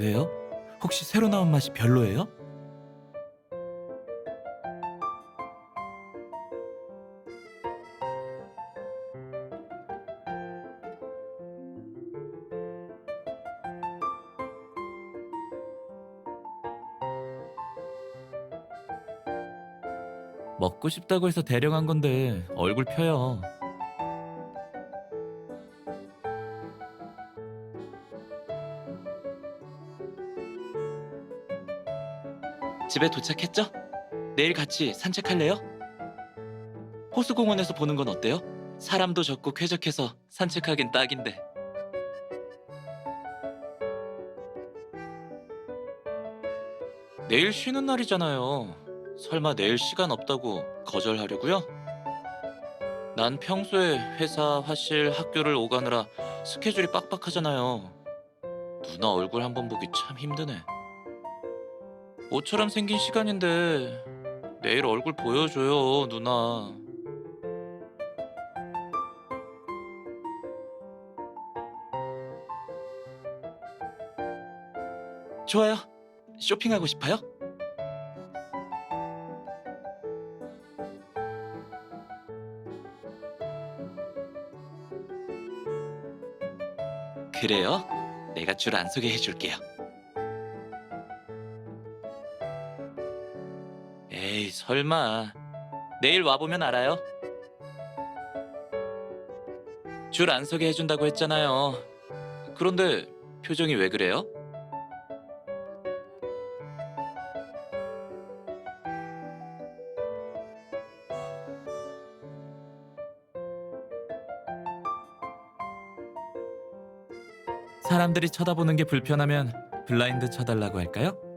왜요? 혹시 새로 나온 맛이 별로예요? 먹고 싶다고 해서 데려간 건데 얼굴 펴요. 집에 도착했죠? 내일 같이 산책할래요? 호수공원에서 보는 건 어때요? 사람도 적고 쾌적해서 산책하긴 딱인데. 내일 쉬는 날이잖아요. 설마 내일 시간 없다고 거절하려고요? 난 평소에 회사, 화실, 학교를 오가느라 스케줄이 빡빡하잖아요. 누나 얼굴 한번 보기 참 힘드네. 모처럼 생긴 시간인데 내일 얼굴 보여줘요, 누나. 좋아요. 쇼핑하고 싶어요? 그래요? 내가 줄 안 소개해 줄게요. 에이, 설마. 내일 와보면 알아요. 줄안 소개해 준다고 했잖아요. 그런데 표정이 왜 그래요? 사람들이 쳐다보는 게 불편하면 블라인드 쳐달라고 할까요?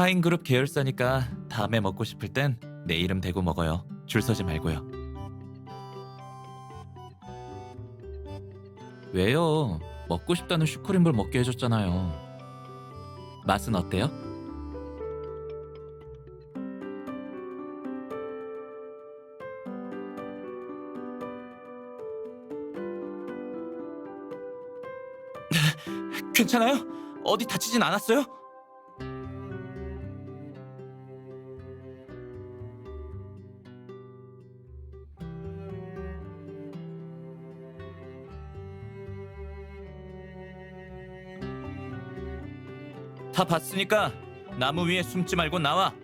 화인그룹 계열사니까 다음에 먹고 싶을 땐 내 이름 대고 먹어요. 줄 서지 말고요. 왜요? 먹고 싶다는 슈크림볼 먹게 해줬잖아요. 맛은 어때요? 괜찮아요? 어디 다치진 않았어요? 다 봤으니까 나무 위에 숨지 말고 나와.